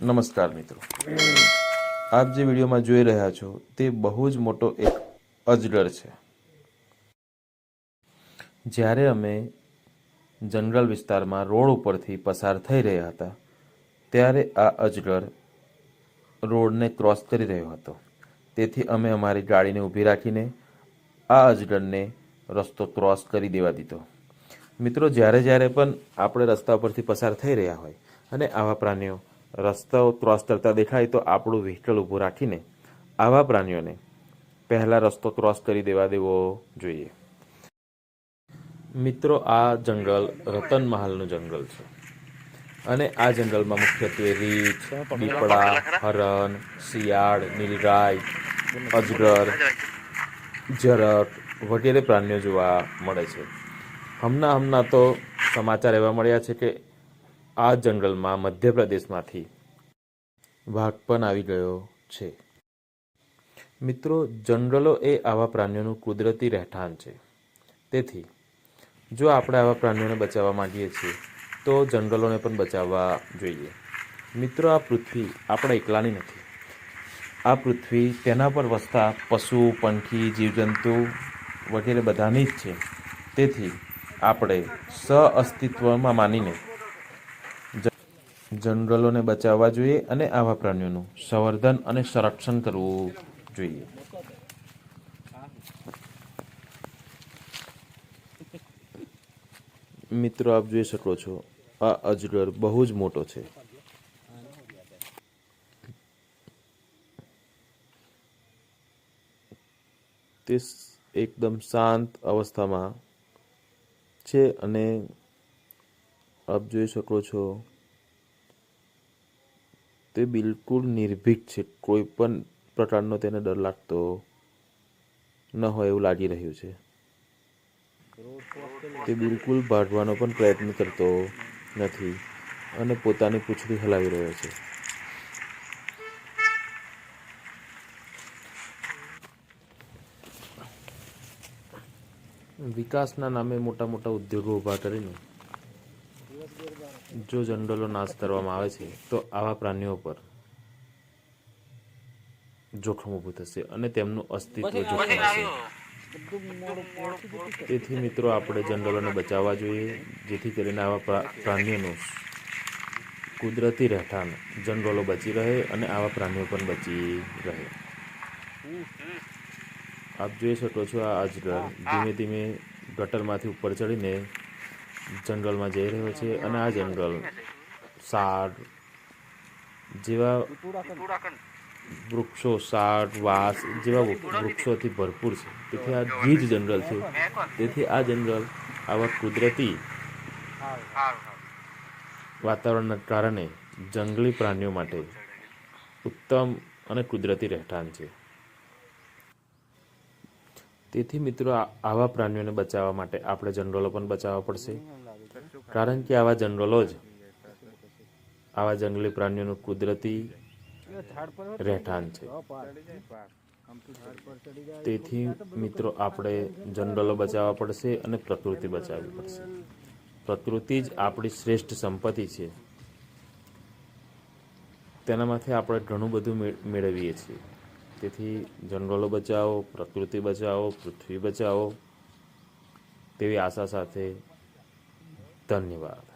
નમસ્કાર મિત્રો. આપ જે વિડીયોમાં જોઈ રહ્યા છો, તે બહુ જ મોટો એક અજગર છે. જ્યારે અમે જંગલ વિસ્તારમાં રોડ ઉપરથી પસાર થઈ રહ્યા હતા, ત્યારે આ અજગર રોડને ક્રોસ કરી રહ્યો હતો. તેથી અમે અમારી ગાડીને ઊભી રાખીને આ અજગરને રસ્તો ક્રોસ કરી દેવા દીધો. મિત્રો જ્યારે જ્યારે પણ આપણે રસ્તા પરથી પસાર થઈ રહ્યા હોય અને આવા પ્રાણીઓ રસ્તાઓ ક્રોસ કરતા દેખાય તો આપણું વ્હીકલ ઊભું રાખીને આવા પ્રાણીઓને પહેલા રસ્તો ક્રોસ કરી દેવા દેવો જોઈએ. મિત્રો, આ જંગલ રતન મહાલનું જંગલ છે. અને આ જંગલમાં મુખ્યત્વે રીંછ દીપડા હરણ, શિયાળ, નીલગાય, અજગર જરક વગેરે પ્રાણીઓ જોવા મળે છે. હમણાં હમણાં તો સમાચાર એવા મળ્યા છે કે આ જંગલમાં મધ્યપ્રદેશમાંથી વાઘ પણ આવી ગયો છે. મિત્રો, જંગલો એ આવા પ્રાણીઓનું કુદરતી રહેઠાણ છે. તેથી, જો આપણે આવા પ્રાણીઓને બચાવવા માંગીએ છીએ, તો જંગલોને પણ બચાવવા જોઈએ. મિત્રો, આ પૃથ્વી આપણે એકલાની નથી. આ પૃથ્વી તેના પર વસતા પશુ, પંખી, જીવજંતુ વગેરે બધાની જ છે. તેથી, આપણે સઅસ્તિત્વમાં માનીને જ- જંગલોને બચાવવા જોઈએ અને આવા પ્રાણીઓનું સંવર્ધન અને સંરક્ષણ કરવું જોઈએ. મિત્રો, આપ જોઈ શકો છો, આ અજગર બહુ જ મોટો છે. તે એકદમ શાંત અવસ્થામાં છે અને આપ જોઈ શકો છો તે બિલકુલ નિર્ભીક છે. કોઈ પણ પ્રકારનો તેને ડર લાગતો ન હોય એવું લાગી રહ્યું છે. તે બિલકુલ ભાગવાનો પણ પ્રયત્ન કરતો નથી અને પોતાની પૂંછડી હલાવી રહ્યો છે. વિકાસના નામે મોટા મોટા ઉદ્યોગો ઊભા કરીને જો જંડોલો નાશ કરવામાં આવે છે તો આવા પ્રાણીઓ પર જોખમ ઊભું થશે અને તેમનું અસ્તિત્વ જોખમાશે તેથી મિત્રો આપણે જંડોલોને બચાવવા જોઈએ જેથી કરીને આવા પ્રાણીઓનું કુદરતી રહેઠાણ જંડોલો બચી રહે અને આવા પ્રાણીઓ પણ બચી રહે. આપ જોઈ શકો છો આ અજગર ધીમે ધીમે ગટરમાંથી ઉપર ચડીને જંગલમાં જઈ રહ્યો છે અને આ જંગલ સાગ જેવા વૃક્ષો સાગ વાસ જેવા વૃક્ષોથી ભરપૂર છે. તેથી આ ગીજ જંગલ છે. તેથી આ જંગલ આવા કુદરતી વાતાવરણના કારણે જંગલી પ્રાણીઓ માટે ઉત્તમ અને કુદરતી રહેઠાણ છે. તેથી મિત્રો આવા પ્રાણીઓને બચાવવા માટે આપણે જનરલો પણ બચાવવા પડશે. કારણ કે આવા જનરલો જ આવા જંગલી પ્રાણીઓનું કુદરતી રહેઠાણ છે. તેથી મિત્રો, આપણે જનરલો બચાવવા પડશે અને પ્રકૃતિ બચાવવી પડશે. પ્રકૃતિ જ આપણી શ્રેષ્ઠ સંપત્તિ છે. તેનામાંથી આપણે ઘણું બધું મેળ- મેળવીએ છીએ. તેથી જંગલો બચાવો પ્રકૃતિ બચાવો પૃથ્વી બચાવો તેવી આશા સાથે ધન્યવાદ.